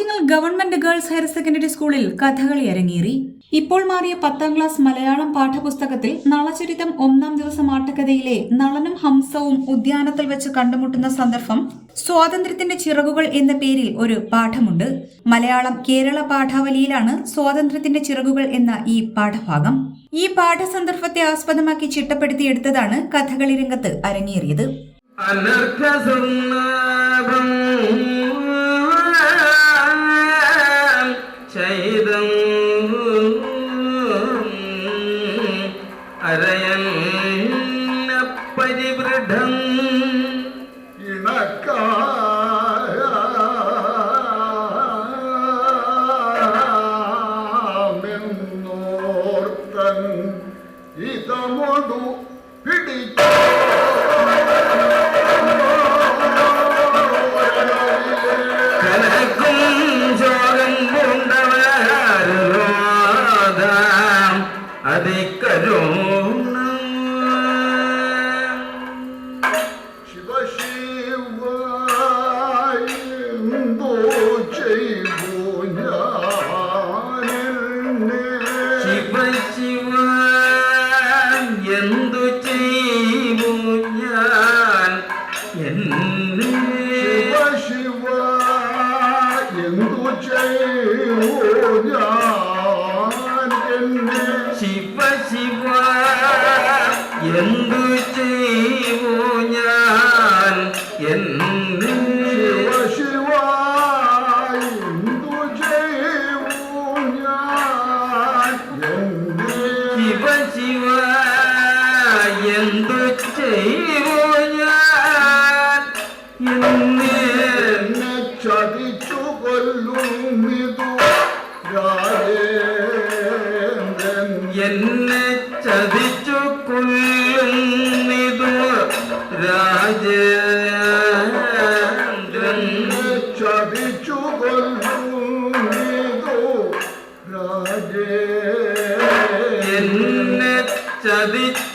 Attingal government girls higher secondary സ്കൂളിൽ കഥകളി അരങ്ങേറി. ഇപ്പോൾ മാറിയ പത്താം ക്ലാസ് മലയാളം പാഠപുസ്തകത്തിൽ നളചരിതം ഒന്നാം ദിവസം ആട്ടക്കഥയിലെ നളനും ഹംസവും ഉദ്യാനത്തിൽ വെച്ച് കണ്ടുമുട്ടുന്ന സന്ദർഭം സ്വാതന്ത്ര്യത്തിന്റെ ചിറകുകൾ എന്ന പേരിൽ ഒരു പാഠമുണ്ട്. മലയാളം കേരള പാഠാവലിയിലാണ് സ്വാതന്ത്ര്യത്തിന്റെ ചിറകുകൾ എന്ന ഈ പാഠഭാഗം. ഈ പാഠസന്ദർഭത്തെ ആസ്പദമാക്കി ചിട്ടപ്പെടുത്തിയെടുത്തതാണ് കഥകളി രംഗത്ത് അരങ്ങേറിയത്. എന്നെ എന്നെ ചതിച്ചു കൊല്ലുന്നിതു രാജേന്ദ്രൻ. ചതിച്ചു കൊല്ലുന്നിതു രാജേ എന്നെ ചതിച്ചു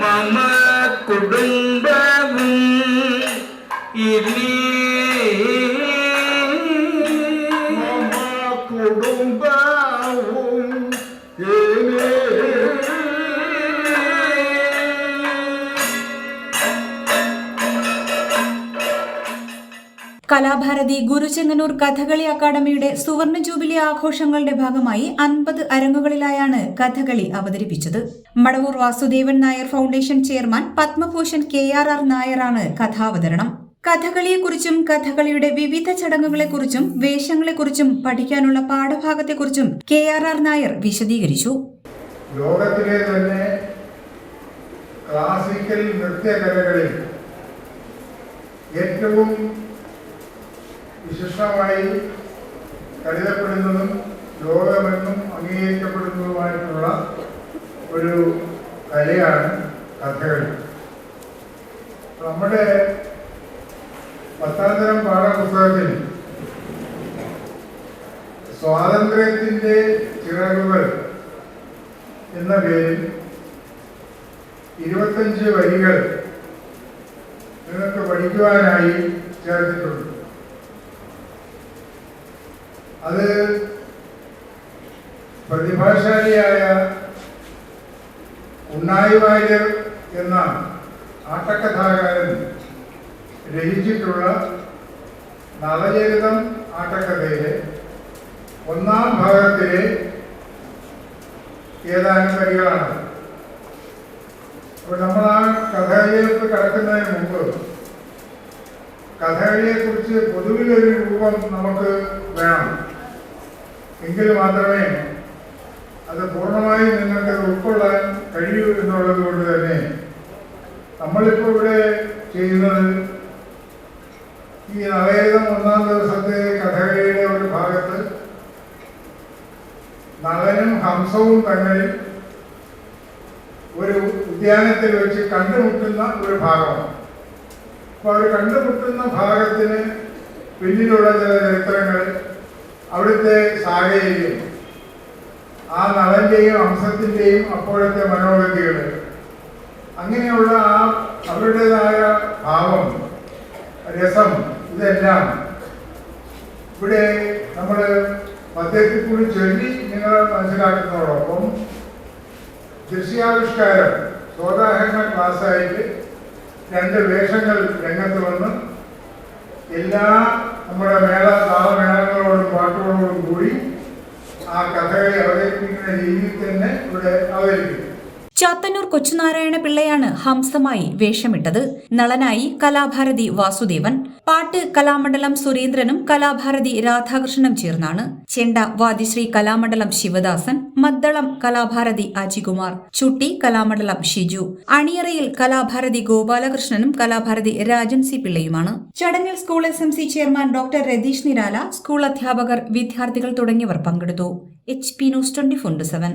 மம குடும்பமும் இனி കലാഭാരതി ഗുരുചെങ്ങന്നൂർ കഥകളി അക്കാദമിയുടെ സുവർണ ജൂബിലി ആഘോഷങ്ങളുടെ ഭാഗമായി അൻപത് അരങ്ങുകളിലായാണ് കഥകളി അവതരിപ്പിച്ചത്. Madavoor Vasudevan Nair foundation chairman Padma Bhushan K R R നായറാണ് കഥാവതരണം. കഥകളിയെക്കുറിച്ചും കഥകളിയുടെ വിവിധ ചടങ്ങുകളെക്കുറിച്ചും വേഷങ്ങളെക്കുറിച്ചും പഠിക്കാനുള്ള പാഠഭാഗത്തെക്കുറിച്ചും കെ ആർ ആർ നായർ വിശദീകരിച്ചു. ലോകത്തിലെ തന്നെ ക്ലാസിക്കൽ നൃത്യകലകളിൽ ഏറ്റവും വിശിഷ്ടമായി കരുതപ്പെടുന്നതും ലോകമെന്നും അംഗീകരിക്കപ്പെടുന്നതുമായിട്ടുള്ള ഒരു കലയാണ് കഥകളി. നമ്മുടെ പത്താംതരം പാഠപുസ്തകത്തിൽ സ്വാതന്ത്ര്യത്തിന്റെ ചിറകുകൾ എന്ന പേരിൽ ഇരുപത്തഞ്ച് വരികൾ നിങ്ങൾക്ക് പഠിക്കുവാനായി ചേർത്തിട്ടുണ്ട്. അത് പ്രതിഭാശാലിയായ ഉണ്ണായി വാര്യർ എന്ന ആട്ടക്കഥാകാരൻ രചിച്ചിട്ടുള്ള നവചരിതം ആട്ടക്കഥയിലെ ഒന്നാം ഭാഗത്തിലെ ഏതാനും വരികളാണ്. അപ്പോൾ നമ്മൾ ആ കഥ കഥകളിയിലേക്ക് കടക്കുന്നതിന് മുമ്പ് കഥകളിയെക്കുറിച്ച് പൊതുവിലൊരു രൂപം നമുക്ക് വേണം. എങ്കിൽ മാത്രമേ അത് പൂർണമായും നിങ്ങൾക്ക് ഉൾക്കൊള്ളാൻ കഴിയൂ എന്നുള്ളത് കൊണ്ട് തന്നെ നമ്മളിപ്പോൾ ഇവിടെ ചെയ്യുന്നത് ഈ നവേദം ഒന്നാം ദിവസത്തെ കഥകളിയുടെ ഒരു ഭാഗത്ത് നളനും ഹംസവും തങ്ങളിൽ ഒരു ഉദ്യാനത്തിൽ വെച്ച് കണ്ടുമുട്ടുന്ന ഒരു ഭാഗമാണ്. അപ്പോൾ അവർ കണ്ടുമുട്ടുന്ന ഭാഗത്തിന് പിന്നിലുള്ള ചില ചരിത്രങ്ങൾ അവിടുത്തെ സാഹചര്യം ആ നളന്റെയും അംശത്തിന്റെയും അപ്പോഴത്തെ മനോഗതികൾ അങ്ങനെയുള്ള ആ അവരുടേതായ ഭാവം രസം ഇതെല്ലാം ഇവിടെ നമ്മൾ പദ്യത്തിൽ കൂടി ചൊല്ലി നിങ്ങൾ മനസ്സിലാക്കുന്നതോടൊപ്പം ദൃശ്യാവിഷ്കാരം സോദാഹരണ ക്ലാസ്സായിട്ട് രണ്ട് വേഷങ്ങൾ രംഗത്ത് വന്ന് എല്ലാ നമ്മുടെ മേള താളമേളങ്ങളോടും പാട്ടുകളോടും കൂടി ആ കഥകളെ അവതരിപ്പിക്കുന്ന രീതിയിൽ തന്നെ ഇവിടെ അവതരിപ്പിക്കും. ചാത്തന്നൂർ കൊച്ചുനാരായണ പിള്ളയാണ് ഹംസമായി വേഷമിട്ടത്. നളനായി കലാഭാരതി വാസുദേവൻ പാട്ട് കലാമണ്ഡലം സുരേന്ദ്രനും കലാഭാരതി രാധാകൃഷ്ണനും ചേർന്നാണ്. ചെണ്ട വാദിശ്രീ കലാമണ്ഡലം ശിവദാസൻ മദ്ദളം കലാഭാരതി അജികുമാർ ചുട്ടി കലാമണ്ഡലം ഷിജു അണിയറയിൽ കലാഭാരതി ഗോപാലകൃഷ്ണനും കലാഭാരതി രാജൻ സി പിള്ളയുമാണ്. ചടങ്ങിൽ school S M C chairman doctor Ratheesh Nirala school അധ്യാപകർ വിദ്യാർത്ഥികൾ തുടങ്ങിയവർ പങ്കെടുത്തു. H P news twenty four seven.